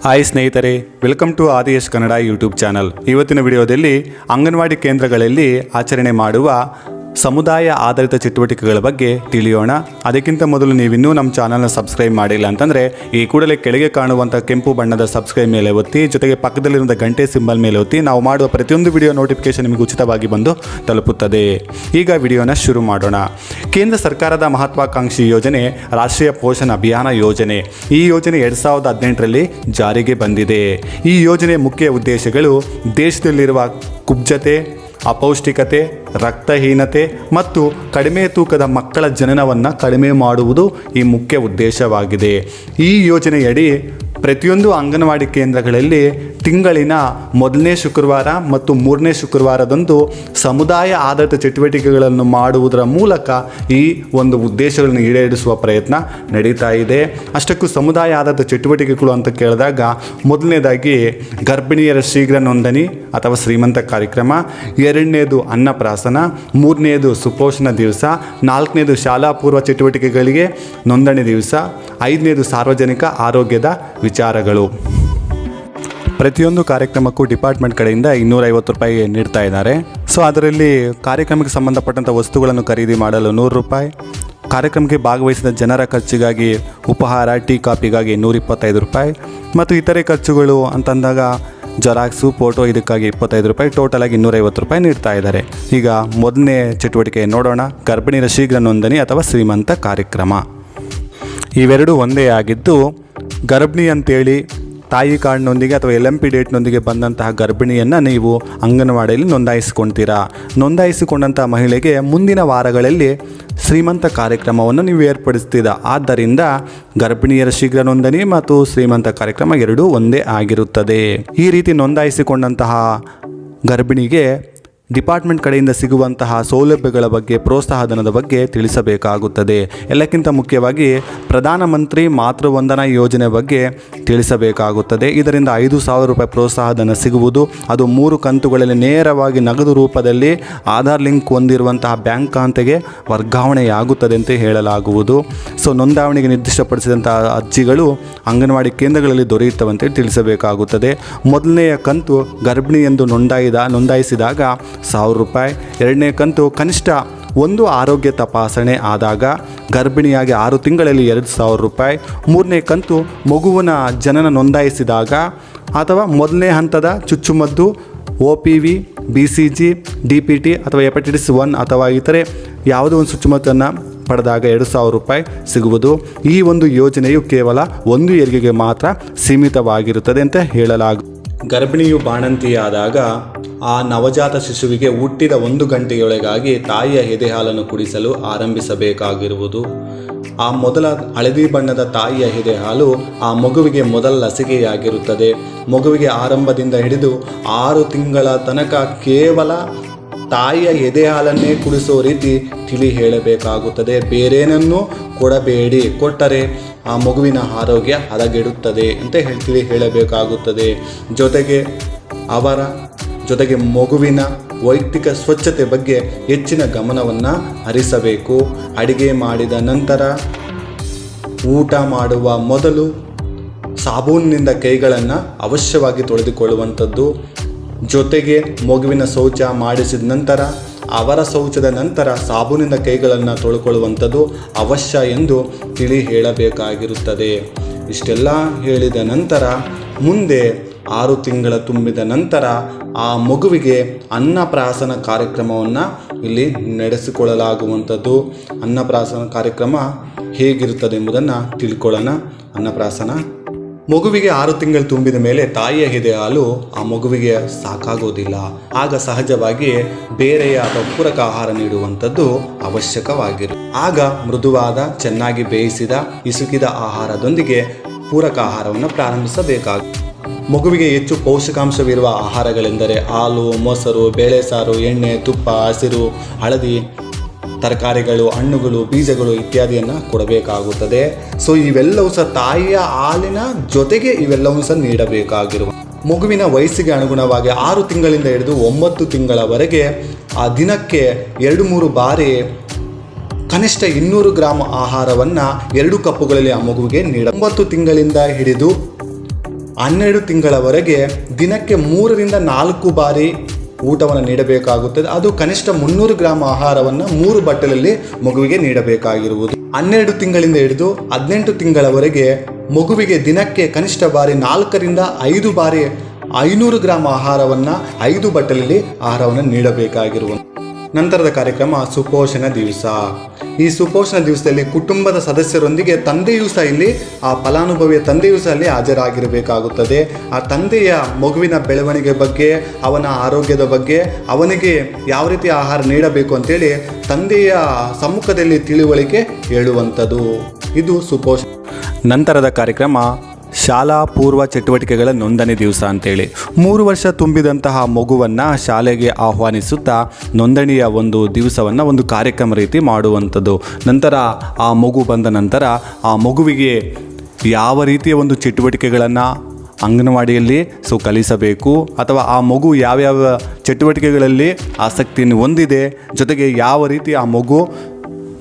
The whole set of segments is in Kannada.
ಹಾಯ್ ಸ್ನೇಹಿತರೆ welcome to Adiyash Kannada YouTube channel ಇವತ್ತಿನ ವಿಡಿಯೋದಲ್ಲಿ ಅಂಗನವಾಡಿ ಕೇಂದ್ರಗಳಲ್ಲಿ ಆಚರಣೆ ಮಾಡುವ ಸಮುದಾಯ ಆಧಾರಿತ ಚಟುವಟಿಕೆಗಳ ಬಗ್ಗೆ ತಿಳಿಯೋಣ. ಅದಕ್ಕಿಂತ ಮೊದಲು ನೀವಿನ್ನೂ ನಮ್ಮ ಚಾನಲ್ನ ಸಬ್ಸ್ಕ್ರೈಬ್ ಮಾಡಿಲ್ಲ ಅಂತಂದರೆ ಈ ಕೂಡಲೇ ಕೆಳಗೆ ಕಾಣುವಂಥ ಕೆಂಪು ಬಣ್ಣದ ಸಬ್ಸ್ಕ್ರೈಬ್ ಮೇಲೆ ಒತ್ತಿ, ಜೊತೆಗೆ ಪಕ್ಕದಲ್ಲಿರುವ ಗಂಟೆ ಸಿಂಬಲ್ ಮೇಲೆ ಒತ್ತಿ, ನಾವು ಮಾಡುವ ಪ್ರತಿಯೊಂದು ವಿಡಿಯೋ ನೋಟಿಫಿಕೇಶನ್ ನಿಮಗೆ ಉಚಿತವಾಗಿ ಬಂದು ತಲುಪುತ್ತದೆ. ಈಗ ವಿಡಿಯೋನ ಶುರು ಮಾಡೋಣ. ಕೇಂದ್ರ ಸರ್ಕಾರದ ಮಹತ್ವಾಕಾಂಕ್ಷಿ ಯೋಜನೆ, ರಾಷ್ಟ್ರೀಯ ಪೋಷಣ ಅಭಿಯಾನ ಯೋಜನೆ. ಈ ಯೋಜನೆ ಎರಡು ಸಾವಿರದ ಹದಿನೆಂಟರಲ್ಲಿ ಜಾರಿಗೆ ಬಂದಿದೆ. ಈ ಯೋಜನೆಯ ಮುಖ್ಯ ಉದ್ದೇಶಗಳು ದೇಶದಲ್ಲಿರುವ ಕುಬ್ಜತೆ ಅಪೌಷ್ಟಿಕತೆ ರಕ್ತಹೀನತೆ ಮತ್ತು ಕಡಿಮೆ ತೂಕದ ಮಕ್ಕಳ ಜನನವನ್ನು ಕಡಿಮೆ ಮಾಡುವುದು ಈ ಮುಖ್ಯ ಉದ್ದೇಶವಾಗಿದೆ. ಈ ಯೋಜನೆಯಡಿ ಪ್ರತಿಯೊಂದು ಅಂಗನವಾಡಿ ಕೇಂದ್ರಗಳಲ್ಲಿ ತಿಂಗಳಿನ ಮೊದಲನೇ ಶುಕ್ರವಾರ ಮತ್ತು ಮೂರನೇ ಶುಕ್ರವಾರದಂದು ಸಮುದಾಯ ಆಧಾರಿತ ಚಟುವಟಿಕೆಗಳನ್ನು ಮಾಡುವುದರ ಮೂಲಕ ಈ ಒಂದು ಉದ್ದೇಶಗಳನ್ನು ಈಡೇರಿಸುವ ಪ್ರಯತ್ನ ನಡೀತಾ ಇದೆ. ಅಷ್ಟಕ್ಕೂ ಸಮುದಾಯ ಆಧಾರಿತ ಚಟುವಟಿಕೆಗಳು ಅಂತ ಕೇಳಿದಾಗ ಮೊದಲನೇದಾಗಿ ಗರ್ಭಿಣಿಯರ ಶೀಘ್ರ ನೋಂದಣಿ ಅಥವಾ ಶ್ರೀಮಂತ ಕಾರ್ಯಕ್ರಮ, ಎರಡನೇದು ಅನ್ನಪ್ರಾಸನ, ಮೂರನೇದು ಸುಪೋಷಣ ದಿವಸ, ನಾಲ್ಕನೇದು ಶಾಲಾ ಪೂರ್ವ ಚಟುವಟಿಕೆಗಳಿಗೆ ನೋಂದಣಿ ದಿವಸ ಐದನೇದು ಸಾರ್ವಜನಿಕ ಆರೋಗ್ಯದ ವಿಚಾರಗಳು. ಪ್ರತಿಯೊಂದು ಕಾರ್ಯಕ್ರಮಕ್ಕೂ ಡಿಪಾರ್ಟ್ಮೆಂಟ್ ಕಡೆಯಿಂದ ಇನ್ನೂರೈವತ್ತು ರೂಪಾಯಿ ನೀಡ್ತಾ ಇದ್ದಾರೆ. ಸೊ, ಅದರಲ್ಲಿ ಕಾರ್ಯಕ್ರಮಕ್ಕೆ ಸಂಬಂಧಪಟ್ಟಂಥ ವಸ್ತುಗಳನ್ನು ಖರೀದಿ ಮಾಡಲು ನೂರು ರೂಪಾಯಿ. ಕಾರ್ಯಕ್ರಮಕ್ಕೆ ಭಾಗವಹಿಸಿದ ಜನರ ಖರ್ಚಿಗಾಗಿ ಉಪಹಾರ, ಟೀ ಕಾಪಿಗಾಗಿ ನೂರಿಪ್ಪತ್ತೈದು ರೂಪಾಯಿ. ಮತ್ತು ಇತರೆ ಖರ್ಚುಗಳು ಅಂತಂದಾಗ ಜೆರಾಕ್ಸು, ಫೋಟೋ, ಇದಕ್ಕಾಗಿ ಇಪ್ಪತ್ತೈದು ರೂಪಾಯಿ. ಟೋಟಲ್ ಆಗಿ ಇನ್ನೂರೈವತ್ತು ರೂಪಾಯಿ ನೀಡ್ತಾ ಇದ್ದಾರೆ. ಈಗ ಮೊದಲನೇ ಚಟುವಟಿಕೆ ನೋಡೋಣ. ಗರ್ಭಿಣಿಯರ ಶೀಘ್ರ ನೋಂದಣಿ ಅಥವಾ ಶ್ರೀಮಂತ ಕಾರ್ಯಕ್ರಮ. ಇವೆರಡೂ ಒಂದೇ ಆಗಿದ್ದು, ಗರ್ಭಿಣಿ ಅಂತೇಳಿ ತಾಯಿ ಕಾರ್ಡ್ನೊಂದಿಗೆ ಅಥವಾ ಎಲ್ ಎಂ ಪಿ ಡೇಟ್ನೊಂದಿಗೆ ಬಂದಂತಹ ಗರ್ಭಿಣಿಯನ್ನು ನೀವು ಅಂಗನವಾಡಿಯಲ್ಲಿ ನೋಂದಾಯಿಸಿಕೊಳ್ತೀರಾ ನೋಂದಾಯಿಸಿಕೊಂಡಂಥ ಮಹಿಳೆಗೆ ಮುಂದಿನ ವಾರಗಳಲ್ಲಿ ಶ್ರೀಮಂತ ಕಾರ್ಯಕ್ರಮವನ್ನು ನೀವು ಏರ್ಪಡಿಸ್ತೀರ? ಆದ್ದರಿಂದ ಗರ್ಭಿಣಿಯರ ಶೀಘ್ರ ನೋಂದಣಿ ಮತ್ತು ಶ್ರೀಮಂತ ಕಾರ್ಯಕ್ರಮ ಎರಡೂ ಒಂದೇ ಆಗಿರುತ್ತದೆ. ಈ ರೀತಿ ನೋಂದಾಯಿಸಿಕೊಂಡಂತಹ ಗರ್ಭಿಣಿಗೆ ಡಿಪಾರ್ಟ್ಮೆಂಟ್ ಕಡೆಯಿಂದ ಸಿಗುವಂತಹ ಸೌಲಭ್ಯಗಳ ಬಗ್ಗೆ, ಪ್ರೋತ್ಸಾಹಧನದ ಬಗ್ಗೆ ತಿಳಿಸಬೇಕಾಗುತ್ತದೆ. ಎಲ್ಲಕ್ಕಿಂತ ಮುಖ್ಯವಾಗಿ ಪ್ರಧಾನಮಂತ್ರಿ ಮಾತೃವಂದನಾ ಯೋಜನೆ ಬಗ್ಗೆ ತಿಳಿಸಬೇಕಾಗುತ್ತದೆ. ಇದರಿಂದ ಐದು ಸಾವಿರ ರೂಪಾಯಿ ಪ್ರೋತ್ಸಾಹಧನ ಸಿಗುವುದು, ಅದು ಮೂರು ಕಂತುಗಳಲ್ಲಿ ನೇರವಾಗಿ ನಗದು ರೂಪದಲ್ಲಿ ಆಧಾರ್ ಲಿಂಕ್ ಹೊಂದಿರುವಂತಹ ಬ್ಯಾಂಕ್ ಖಾತೆಗೆ ವರ್ಗಾವಣೆಯಾಗುತ್ತದೆ ಅಂತ ಹೇಳಲಾಗುವುದು. ಸೊ, ನೋಂದಾವಣೆಗೆ ನಿರ್ದಿಷ್ಟಪಡಿಸಿದಂತಹ ಅರ್ಜಿಗಳು ಅಂಗನವಾಡಿ ಕೇಂದ್ರಗಳಲ್ಲಿ ದೊರೆಯುತ್ತವಂತೆ ತಿಳಿಸಬೇಕಾಗುತ್ತದೆ. ಮೊದಲನೆಯ ಕಂತು ಗರ್ಭಿಣಿ ಎಂದು ನೋಂದಾಯಿದ, ನೋಂದಾಯಿಸಿದಾಗ ಸಾವಿರ ರೂಪಾಯಿ. ಎರಡನೇ ಕಂತು ಕನಿಷ್ಠ ಒಂದು ಆರೋಗ್ಯ ತಪಾಸಣೆ ಆದಾಗ ಗರ್ಭಿಣಿಯಾಗಿ ಆರು ತಿಂಗಳಲ್ಲಿ ಎರಡು ಸಾವಿರ ರೂಪಾಯಿ. ಮೂರನೇ ಕಂತು ಮಗುವಿನ ಜನನ ನೋಂದಾಯಿಸಿದಾಗ ಅಥವಾ ಮೊದಲನೇ ಹಂತದ ಚುಚ್ಚುಮದ್ದು, O P V, B C G, D P T ಅಥವಾ ಹೆಪಟೈಟಿಸ್ ಒನ್ ಅಥವಾ ಇತರೆ ಯಾವುದೋ ಒಂದು ಚುಚ್ಚುಮದ್ದನ್ನು ಪಡೆದಾಗ ಎರಡು ಸಾವಿರ ರೂಪಾಯಿ ಸಿಗುವುದು. ಈ ಒಂದು ಯೋಜನೆಯು ಕೇವಲ ಒಂದು ಏರಿಗೆಗೆ ಮಾತ್ರ ಸೀಮಿತವಾಗಿರುತ್ತದೆ ಅಂತ ಹೇಳಲಾಗ. ಗರ್ಭಿಣಿಯು ಬಾಣಂತಿಯಾದಾಗ ಆ ನವಜಾತ ಶಿಶುವಿಗೆ ಹುಟ್ಟಿದ ಒಂದು ಗಂಟೆಯೊಳಗಾಗಿ ತಾಯಿಯ ಎದೆಹಾಲನ್ನು ಕುಡಿಸಲು ಆರಂಭಿಸಬೇಕಾಗಿರುವುದು. ಆ ಮೊದಲ ಹಳದಿ ಬಣ್ಣದ ತಾಯಿಯ ಎದೆ ಹಾಲು ಆ ಮಗುವಿಗೆ ಮೊದಲ ಲಸಿಕೆಯಾಗಿರುತ್ತದೆ. ಮಗುವಿಗೆ ಆರಂಭದಿಂದ ಹಿಡಿದು ಆರು ತಿಂಗಳ ತನಕ ಕೇವಲ ತಾಯಿಯ ಎದೆ ಹಾಲನ್ನೇ ಕುಡಿಸೋ ರೀತಿ ತಿಳಿ ಹೇಳಬೇಕಾಗುತ್ತದೆ. ಬೇರೇನನ್ನೂ ಕೊಡಬೇಡಿ, ಕೊಟ್ಟರೆ ಆ ಮಗುವಿನ ಆರೋಗ್ಯ ಹದಗೆಡುತ್ತದೆ ಅಂತ ತಿಳಿ ಹೇಳಬೇಕಾಗುತ್ತದೆ. ಜೊತೆಗೆ ಅವರ ಜೊತೆಗೆ ಮಗುವಿನ ವೈಯಕ್ತಿಕ ಸ್ವಚ್ಛತೆ ಬಗ್ಗೆ ಹೆಚ್ಚಿನ ಗಮನವನ್ನು ಹರಿಸಬೇಕು. ಅಡಿಗೆ ಮಾಡಿದ ನಂತರ ಊಟ ಮಾಡುವ ಮೊದಲು ಸಾಬೂನಿನಿಂದ ಕೈಗಳನ್ನು ಅವಶ್ಯವಾಗಿ ತೊಳೆದುಕೊಳ್ಳುವಂಥದ್ದು. ಜೊತೆಗೆ ಮಗುವಿನ ಶೌಚ ಮಾಡಿಸಿದ ನಂತರ, ಅವರ ಶೌಚದ ನಂತರ ಸಾಬೂನಿಂದ ಕೈಗಳನ್ನು ತೊಳ್ಕೊಳ್ಳುವಂಥದ್ದು ಅವಶ್ಯ ಎಂದು ತಿಳಿ ಹೇಳಬೇಕಾಗಿರುತ್ತದೆ. ಇಷ್ಟೆಲ್ಲ ಹೇಳಿದ ನಂತರ ಮುಂದೆ ಆರು ತಿಂಗಳ ತುಂಬಿದ ನಂತರ ಆ ಮಗುವಿಗೆ ಅನ್ನಪ್ರಾಸನ ಕಾರ್ಯಕ್ರಮವನ್ನು ಇಲ್ಲಿ ನಡೆಸಿಕೊಳ್ಳಲಾಗುವಂಥದ್ದು. ಅನ್ನಪ್ರಾಸನ ಕಾರ್ಯಕ್ರಮ ಹೇಗಿರುತ್ತದೆ ಎಂಬುದನ್ನು ತಿಳ್ಕೊಳ್ಳೋಣ. ಅನ್ನಪ್ರಾಸನ ಮಗುವಿಗೆ ಆರು ತಿಂಗಳು ತುಂಬಿದ ಮೇಲೆ ತಾಯಿಯ ಎದೆ ಹಾಲು ಆ ಮಗುವಿಗೆ ಸಾಕಾಗೋದಿಲ್ಲ. ಆಗ ಸಹಜವಾಗಿ ಬೇರೆಯ ಅಥವಾ ಪೂರಕ ಆಹಾರ ನೀಡುವಂಥದ್ದು ಅವಶ್ಯಕವಾಗಿರು ಆಗ ಮೃದುವಾದ, ಚೆನ್ನಾಗಿ ಬೇಯಿಸಿದ, ಇಸುಕಿದ ಆಹಾರದೊಂದಿಗೆ ಪೂರಕ ಆಹಾರವನ್ನು ಪ್ರಾರಂಭಿಸಬೇಕಾಗ ಮಗುವಿಗೆ ಹೆಚ್ಚು ಪೌಷ್ಟಿಕಾಂಶವಿರುವ ಆಹಾರಗಳೆಂದರೆ ಹಾಲು, ಮೊಸರು ಬೇಳೆ ಸಾರು ಎಣ್ಣೆ, ತುಪ್ಪ, ಹಸಿರು, ಹಳದಿ, ತರಕಾರಿಗಳು, ಹಣ್ಣುಗಳು, ಬೀಜಗಳು ಇತ್ಯಾದಿಯನ್ನು ಕೊಡಬೇಕಾಗುತ್ತದೆ. ಸೊ ಇವೆಲ್ಲವೂ ಸಹ ತಾಯಿಯ ಹಾಲಿನ ಜೊತೆಗೆ ಇವೆಲ್ಲವೂ ಸಹ ನೀಡಬೇಕಾಗಿರುವ ಮಗುವಿನ ವಯಸ್ಸಿಗೆ ಅನುಗುಣವಾಗಿ ಆರು ತಿಂಗಳಿಂದ ಹಿಡಿದು ಒಂಬತ್ತು ತಿಂಗಳವರೆಗೆ ಆ ದಿನಕ್ಕೆ ಎರಡು ಮೂರು ಬಾರಿ ಕನಿಷ್ಠ ಇನ್ನೂರು ಗ್ರಾಮ್ ಆಹಾರವನ್ನು ಎರಡು ಕಪ್ಪುಗಳಲ್ಲಿ ಆ ಮಗುವಿಗೆ ನೀಡ ಒಂಬತ್ತು ತಿಂಗಳಿಂದ ಹಿಡಿದು ಹನ್ನೆರಡು ತಿಂಗಳವರೆಗೆ ದಿನಕ್ಕೆ ಮೂರರಿಂದ ನಾಲ್ಕು ಬಾರಿ ಊಟವನ್ನು ನೀಡಬೇಕಾಗುತ್ತದೆ. ಅದು ಕನಿಷ್ಠ ಮುನ್ನೂರು ಗ್ರಾಂ ಆಹಾರವನ್ನು ಮೂರು ಬಟ್ಟಲಲ್ಲಿ ಮಗುವಿಗೆ ನೀಡಬೇಕಾಗಿರುವುದು. ಹನ್ನೆರಡು ತಿಂಗಳಿಂದ ಹಿಡಿದು ಹದಿನೆಂಟು ತಿಂಗಳವರೆಗೆ ಮಗುವಿಗೆ ದಿನಕ್ಕೆ ಕನಿಷ್ಠ ಬಾರಿ ನಾಲ್ಕರಿಂದ ಐದು ಬಾರಿ ಐನೂರು ಗ್ರಾಂ ಆಹಾರವನ್ನು ಐದು ಬಟ್ಟಲಲ್ಲಿ ಆಹಾರವನ್ನು ನೀಡಬೇಕಾಗಿರುವ ನಂತರದ ಕಾರ್ಯಕ್ರಮ ಸುಪೋಷಣ ದಿವಸ. ಈ ಸುಪೋಷಣ ದಿವಸದಲ್ಲಿ ಕುಟುಂಬದ ಸದಸ್ಯರೊಂದಿಗೆ ತಂದೆಯೂ ಸಹ ಇಲ್ಲಿ, ಆ ಫಲಾನುಭವಿಯ ತಂದೆಯೂ ಸಹ ಇಲ್ಲಿ ಹಾಜರಾಗಿರಬೇಕಾಗುತ್ತದೆ. ಆ ತಂದೆಯ ಮಗುವಿನ ಬೆಳವಣಿಗೆ ಬಗ್ಗೆ, ಅವನ ಆರೋಗ್ಯದ ಬಗ್ಗೆ, ಅವನಿಗೆ ಯಾವ ರೀತಿ ಆಹಾರ ನೀಡಬೇಕು ಅಂತೇಳಿ ತಂದೆಯ ಸಮ್ಮುಖದಲ್ಲಿ ತಿಳುವಳಿಕೆ ಹೇಳುವಂಥದ್ದು. ಇದು ಸುಪೋಷ ನಂತರದ ಕಾರ್ಯಕ್ರಮ ಶಾಲಾ ಪೂರ್ವ ಚಟುವಟಿಕೆಗಳ ನೋಂದಣಿ ದಿವಸ ಅಂತೇಳಿ. ಮೂರು ವರ್ಷ ತುಂಬಿದಂತಹ ಮಗುವನ್ನು ಶಾಲೆಗೆ ಆಹ್ವಾನಿಸುತ್ತಾ ನೋಂದಣಿಯ ಒಂದು ದಿವಸವನ್ನು ಒಂದು ಕಾರ್ಯಕ್ರಮ ರೀತಿ ಮಾಡುವಂಥದ್ದು. ನಂತರ ಆ ಮಗು ಬಂದ ನಂತರ ಆ ಮಗುವಿಗೆ ಯಾವ ರೀತಿಯ ಒಂದು ಚಟುವಟಿಕೆಗಳನ್ನು ಅಂಗನವಾಡಿಯಲ್ಲಿ ಸೊ ಕಲಿಸಬೇಕು ಅಥವಾ ಆ ಮಗು ಯಾವ್ಯಾವ ಚಟುವಟಿಕೆಗಳಲ್ಲಿ ಆಸಕ್ತಿಯನ್ನು ಹೊಂದಿದೆ, ಜೊತೆಗೆ ಯಾವ ರೀತಿ ಆ ಮಗು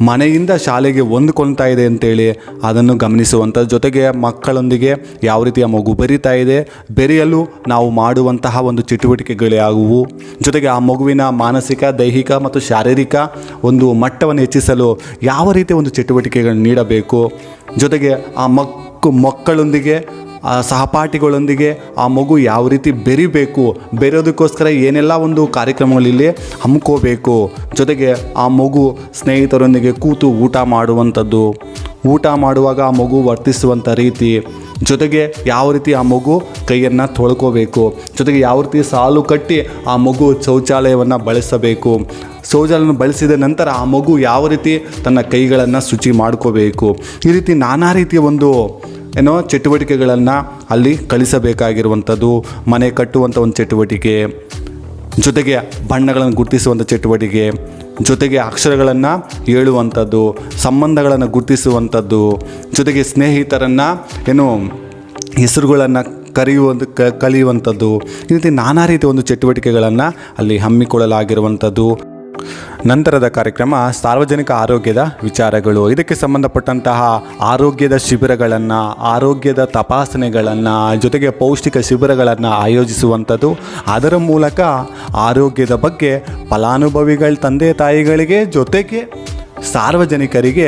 ಮನೆಯಿಂದ ಶಾಲೆಗೆ ಹೊಂದ್ಕೊಳ್ತಾ ಇದೆ ಅಂತೇಳಿ ಅದನ್ನು ಗಮನಿಸುವಂಥ ಜೊತೆಗೆ ಮಕ್ಕಳೊಂದಿಗೆ ಯಾವ ರೀತಿಯ ಮಗು ಬೆರೀತಾ ಇದೆ, ಬೆರೆಯಲು ನಾವು ಮಾಡುವಂತಹ ಒಂದು ಚಟುವಟಿಕೆಗಳು ಯಾವುವು ಜೊತೆಗೆ ಆ ಮಗುವಿನ ಮಾನಸಿಕ, ದೈಹಿಕ ಮತ್ತು ಶಾರೀರಿಕ ಒಂದು ಮಟ್ಟವನ್ನು ಹೆಚ್ಚಿಸಲು ಯಾವ ರೀತಿಯ ಒಂದು ಚಟುವಟಿಕೆಗಳನ್ನು ನೀಡಬೇಕು. ಜೊತೆಗೆ ಆ ಮಕ್ಕು ಮಕ್ಕಳೊಂದಿಗೆ ಆ ಸಹಪಾಠಿಗಳೊಂದಿಗೆ ಆ ಮಗು ಯಾವ ರೀತಿ ಬೆರಿಬೇಕು, ಬೆರೆಯೋದಕ್ಕೋಸ್ಕರ ಏನೆಲ್ಲ ಒಂದು ಕಾರ್ಯಕ್ರಮಗಳಲ್ಲಿ ಹಮ್ಮಿಕೋಬೇಕು. ಜೊತೆಗೆ ಆ ಮಗು ಸ್ನೇಹಿತರೊಂದಿಗೆ ಕೂತು ಊಟ ಮಾಡುವಂಥದ್ದು. ಊಟ ಮಾಡುವಾಗ ಆ ಮಗು ವರ್ತಿಸುವಂಥ ರೀತಿ. ಜೊತೆಗೆ ಯಾವ ರೀತಿ ಆ ಮಗು ಕೈಯನ್ನು ತೊಳ್ಕೋಬೇಕು. ಜೊತೆಗೆ ಯಾವ ರೀತಿ ಸಾಲು ಕಟ್ಟಿ ಆ ಮಗು ಶೌಚಾಲಯವನ್ನು ಬಳಸಬೇಕು. ಶೌಚಾಲಯವನ್ನು ಬಳಸಿದ ನಂತರ ಆ ಮಗು ಯಾವ ರೀತಿ ತನ್ನ ಕೈಗಳನ್ನು ಶುಚಿ ಮಾಡ್ಕೋಬೇಕು. ಈ ರೀತಿ ನಾನಾ ರೀತಿಯ ಒಂದು ಏನೋ ಚಟುವಟಿಕೆಗಳನ್ನು ಅಲ್ಲಿ ಕಲಿಸಬೇಕಾಗಿರುವಂಥದ್ದು, ಮನೆ ಕಟ್ಟುವಂಥ ಒಂದು ಚಟುವಟಿಕೆ, ಜೊತೆಗೆ ಬಣ್ಣಗಳನ್ನು ಗುರುತಿಸುವಂಥ ಚಟುವಟಿಕೆ, ಜೊತೆಗೆ ಅಕ್ಷರಗಳನ್ನು ಹೇಳುವಂಥದ್ದು, ಸಂಬಂಧಗಳನ್ನು ಗುರುತಿಸುವಂಥದ್ದು, ಜೊತೆಗೆ ಸ್ನೇಹಿತರನ್ನು ಏನು ಹೆಸರುಗಳನ್ನು ಕರೆಯುವಂಥ ಕಲಿಯುವಂಥದ್ದು, ಈ ರೀತಿ ನಾನಾ ರೀತಿಯ ಒಂದು ಚಟುವಟಿಕೆಗಳನ್ನು ಅಲ್ಲಿ ಹಮ್ಮಿಕೊಳ್ಳಲಾಗಿರುವಂಥದ್ದು. ನಂತರದ ಕಾರ್ಯಕ್ರಮ ಸಾರ್ವಜನಿಕ ಆರೋಗ್ಯದ ವಿಚಾರಗಳು. ಇದಕ್ಕೆ ಸಂಬಂಧಪಟ್ಟಂತಹ ಆರೋಗ್ಯದ ಶಿಬಿರಗಳನ್ನು, ಆರೋಗ್ಯದ ತಪಾಸಣೆಗಳನ್ನು, ಜೊತೆಗೆ ಪೌಷ್ಟಿಕ ಶಿಬಿರಗಳನ್ನು ಆಯೋಜಿಸುವಂಥದ್ದು. ಅದರ ಮೂಲಕ ಆರೋಗ್ಯದ ಬಗ್ಗೆ ಫಲಾನುಭವಿಗಳ ತಂದೆ ತಾಯಿಗಳಿಗೆ ಜೊತೆಗೆ ಸಾರ್ವಜನಿಕರಿಗೆ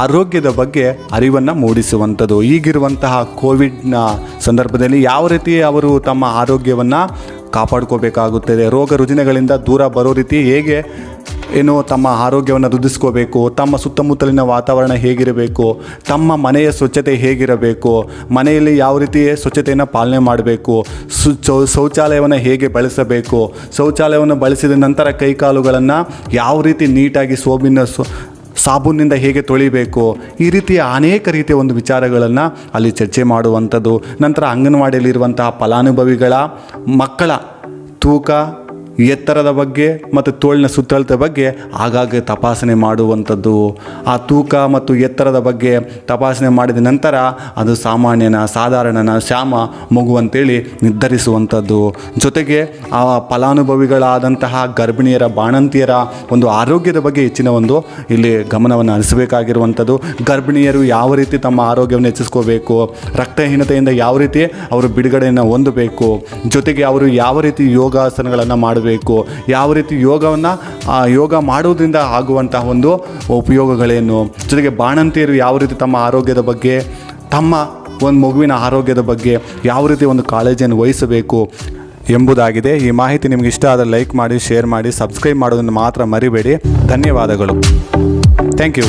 ಆರೋಗ್ಯದ ಬಗ್ಗೆ ಅರಿವನ್ನು ಮೂಡಿಸುವಂಥದ್ದು. ಈಗಿರುವಂತಹ ಕೋವಿಡ್ನ ಸಂದರ್ಭದಲ್ಲಿ ಯಾವ ರೀತಿ ಅವರು ತಮ್ಮ ಆರೋಗ್ಯವನ್ನು ಕಾಪಾಡ್ಕೋಬೇಕಾಗುತ್ತದೆ, ರೋಗ ರುಜಿನಗಳಿಂದ ದೂರ ಬರೋ ರೀತಿ ಹೇಗೆ ಏನು ತಮ್ಮ ಆರೋಗ್ಯವನ್ನು ವೃದ್ಧಿಸ್ಕೋಬೇಕು ತಮ್ಮ ಸುತ್ತಮುತ್ತಲಿನ ವಾತಾವರಣ ಹೇಗಿರಬೇಕು, ತಮ್ಮ ಮನೆಯ ಸ್ವಚ್ಛತೆ ಹೇಗಿರಬೇಕು, ಮನೆಯಲ್ಲಿ ಯಾವ ರೀತಿ ಸ್ವಚ್ಛತೆಯನ್ನು ಪಾಲನೆ ಮಾಡಬೇಕು, ಸು ಶೌಚಾಲಯವನ್ನು ಹೇಗೆ ಬಳಸಬೇಕು, ಶೌಚಾಲಯವನ್ನು ಬಳಸಿದ ನಂತರ ಕೈಕಾಲುಗಳನ್ನು ಯಾವ ರೀತಿ ನೀಟಾಗಿ ಸೋಬಿನ ಸಾಬೂನಿನಿಂದ ಹೇಗೆ ತೊಳಿಬೇಕು, ಈ ರೀತಿಯ ಅನೇಕ ರೀತಿಯ ಒಂದು ವಿಚಾರಗಳನ್ನು ಅಲ್ಲಿ ಚರ್ಚೆ ಮಾಡುವಂಥದ್ದು. ನಂತರ ಅಂಗನವಾಡಿಯಲ್ಲಿರುವಂತಹ ಫಲಾನುಭವಿಗಳ ಮಕ್ಕಳ ತೂಕ ಎತ್ತರದ ಬಗ್ಗೆ ಮತ್ತು ತೋಳಿನ ಸುತ್ತಳತೆ ಬಗ್ಗೆ ಆಗಾಗ ತಪಾಸಣೆ ಮಾಡುವಂಥದ್ದು. ಆ ತೂಕ ಮತ್ತು ಎತ್ತರದ ಬಗ್ಗೆ ತಪಾಸಣೆ ಮಾಡಿದ ನಂತರ ಅದು ಸಾಮಾನ್ಯನ, ಸಾಧಾರಣನ ಶ್ಯಾಮ ಮಗು ಅಂತೇಳಿ ನಿರ್ಧರಿಸುವಂಥದ್ದು. ಜೊತೆಗೆ ಆ ಫಲಾನುಭವಿಗಳಾದಂತಹ ಗರ್ಭಿಣಿಯರ, ಬಾಣಂತಿಯರ ಒಂದು ಆರೋಗ್ಯದ ಬಗ್ಗೆ ಹೆಚ್ಚಿನ ಒಂದು ಇಲ್ಲಿ ಗಮನವನ್ನು ಹರಿಸಬೇಕಾಗಿರುವಂಥದ್ದು. ಗರ್ಭಿಣಿಯರು ಯಾವ ರೀತಿ ತಮ್ಮ ಆರೋಗ್ಯವನ್ನು ಹೆಚ್ಚಿಸ್ಕೋಬೇಕು, ರಕ್ತಹೀನತೆಯಿಂದ ಯಾವ ರೀತಿ ಅವರು ಬಿಡುಗಡೆಯನ್ನು ಹೊಂದಬೇಕು, ಜೊತೆಗೆ ಅವರು ಯಾವ ರೀತಿ ಯೋಗಾಸನಗಳನ್ನು ಮಾಡಬೇಕು ಯಾವ ರೀತಿ ಯೋಗವನ್ನು ಯೋಗ ಮಾಡುವುದರಿಂದ ಆಗುವಂತಹ ಒಂದು ಉಪಯೋಗಗಳೇನು? ಜೊತೆಗೆ ಬಾಣಂತಿಯರು ಯಾವ ರೀತಿ ತಮ್ಮ ಆರೋಗ್ಯದ ಬಗ್ಗೆ, ತಮ್ಮ ಒಂದು ಮಗುವಿನ ಆರೋಗ್ಯದ ಬಗ್ಗೆ ಯಾವ ರೀತಿ ಒಂದು ಕಾಳಜಿಯನ್ನು ವಹಿಸಬೇಕು ಎಂಬುದಾಗಿದೆ. ಈ ಮಾಹಿತಿ ನಿಮಗೆ ಇಷ್ಟ ಆದರೆ ಲೈಕ್ ಮಾಡಿ, ಶೇರ್ ಮಾಡಿ, ಸಬ್ಸ್ಕ್ರೈಬ್ ಮಾಡೋದನ್ನು ಮಾತ್ರ ಮರಿಬೇಡಿ. ಧನ್ಯವಾದಗಳು. Thank you.